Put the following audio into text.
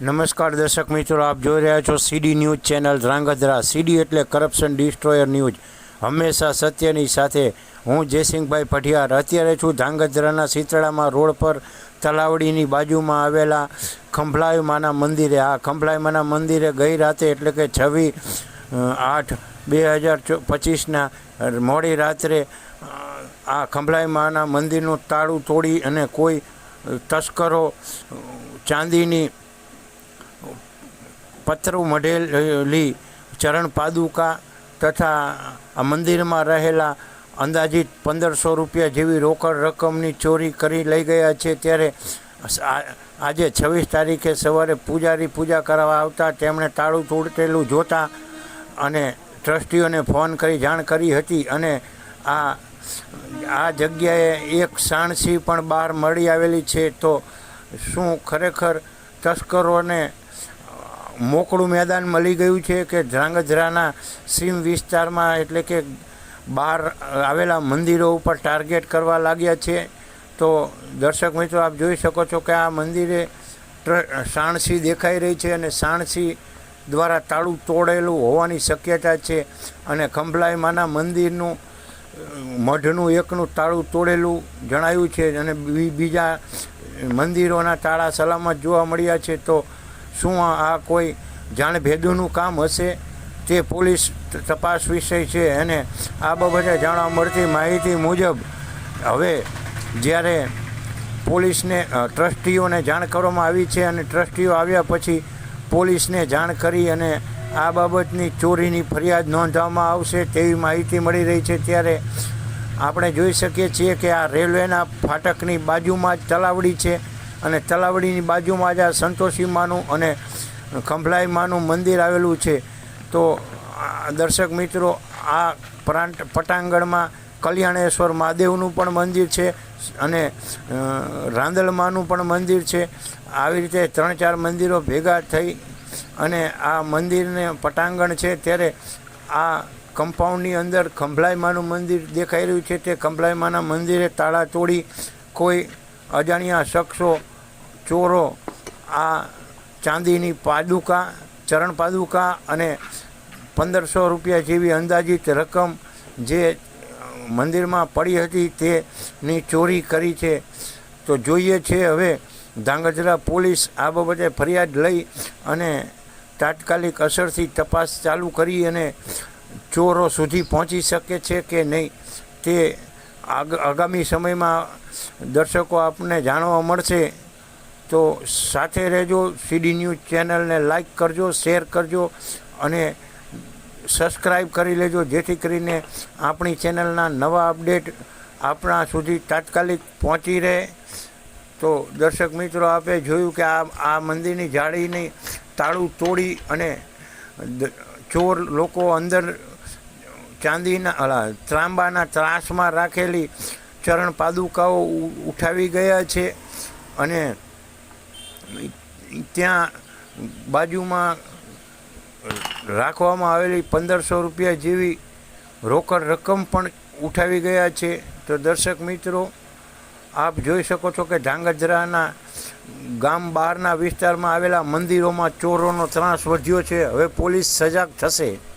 નમસ્કાર દર્શક મિત્રો, આપ જોઈ રહ્યા છો CD news channel Dhrangadhra. CD એટલે કરપ્શન ડિસ્ટ્રોયર ન્યૂઝ. હંમેશા સત્યની સાથે. હું જયસિંહભાઈ પઢિયાર. અત્યારે છું ધ્રાંગધ્રાના શીતળામાં રોડ પર તલાવડીની બાજુમાં આવેલા ખંભલાઈ માના મંદિરે. આ ખંભલાઈ માના મંદિરે ગઈ રાતે એટલે કે છવ્વીસ આઠ, બે હજાર પચીસના મોડી રાત્રે આ ખંભલાઈ માના મંદિરનું તાળું તોડી અને કોઈ તસ્કરો ચાંદીની પથ્થરો મઢેલી ચરણ પાદુકા તથા મંદિરમાં રહેલા અંદાજિત પંદરસો રૂપિયા જેવી રોકડ રકમની ચોરી કરી લઈ ગયા છે. ત્યારે આજે છવ્વીસ તારીખે સવારે પૂજારી પૂજા કરવા આવતા તેમણે તાળું તૂટેલું જોતા અને ટ્રસ્ટીઓને ફોન કરી જાણ કરી હતી અને આ આ જગ્યાએ એક સાણસી પણ બહાર મળી આવેલી છે. તો શું ખરેખર તસ્કરોને મોકળું મેદાન મળી ગયું છે કે ધ્રાંગધ્રાના સીમ વિસ્તારમાં એટલે કે બહાર આવેલા મંદિરો ઉપર ટાર્ગેટ કરવા લાગ્યા છે. તો દર્શક મિત્રો, આપ જોઈ શકો છો કે આ મંદિરે સાણસી દેખાઈ રહી છે અને સાણસી દ્વારા તાળું તોડેલું હોવાની શક્યતા છે અને ખંભલાઈ માના મંદિરનું, મઢનું એકનું તાળું તોડેલું જણાયું છે અને બીજા મંદિરોના તાળા સલામત જોવા મળ્યા છે. તો શું આ કોઈ જાણભેદુનું કામ હશે? તે પોલીસ તપાસ વિષય છે અને આ બાબતે જાણવા મળતી માહિતી મુજબ હવે જ્યારે પોલીસને ટ્રસ્ટીઓને જાણ કરવામાં આવી છે અને ટ્રસ્ટીઓ આવ્યા પછી પોલીસને જાણ કરી અને આ બાબતની ચોરીની ફરિયાદ નોંધવામાં આવશે તેવી માહિતી મળી રહી છે, ત્યારે આપણે જોઈ શકીએ છીએ કે આ રેલવેના ફાટકની બાજુમાં જ તલાવડી છે. અને તલાવડીની બાજુમાં જ આ સંતોષી માનું અને ખંભલાઈ માનું મંદિર આવેલું છે. તો દર્શક મિત્રો, આ પ્રાંત પટાંગણમાં કલ્યાણેશ્વર મહાદેવનું પણ મંદિર છે અને રાંદલમાનું પણ મંદિર છે. આવી રીતે ત્રણ ચાર મંદિરો ભેગા થઈ અને આ મંદિરને પટાંગણ છે ત્યારે આ કમ્પાઉન્ડની અંદર ખંભલાઈમાનું મંદિર દેખાઈ રહ્યું છે. તે ખંભલાઈમાના મંદિરે તાળા તોડી કોઈ અજાણ્યા શખ્સો ચોરો, આ ચાંદીની પાદુકા, ચરણ પાદુકા અને પંદરસો રૂપિયા જેવી અંદાજિત રકમ જે મંદિરમાં પડી હતી તેની ચોરી કરી છે. તો જોઈએ છે હવે ધાંગધ્રા પોલીસ આ બાબતે ફરિયાદ લઈ અને તાત્કાલિક અસરથી તપાસ ચાલુ કરી અને ચોરો સુધી પહોંચી શકે છે કે નહીં તે આગ- આગામી સમયમાં દર્શકો આપને જાણવા મળશે. તો સાથે રહેજો સીડી ન્યૂઝ ચેનલને લાઈક કરજો શેર કરજો અને સબસ્ક્રાઈબ કરી લેજો, જેથી કરીને આપણી ચેનલના નવા અપડેટ આપણા સુધી તાત્કાલિક પહોંચી રહે. તો દર્શક મિત્રો, આપે જોયું કે આ આ મંદિરની જાળીની તાળું તોડી અને ચોર લોકો અંદર ચાંદીના ત્રાંબાના ત્રાસમાં રાખેલી ચરણ પાદુકાઓ ઉઠાવી ગયા છે અને ત્યાં બાજુમાં રાખવામાં આવેલી પંદરસો રૂપિયા જેવી રોકડ રકમ પણ ઉઠાવી ગયા છે. તો દર્શક મિત્રો, આપ જોઈ શકો છો કે ધાંગધ્રાના ગામ બહારના વિસ્તારમાં આવેલા મંદિરોમાં ચોરોનો ત્રાસ વધ્યો છે. હવે પોલીસ સજાગ થશે.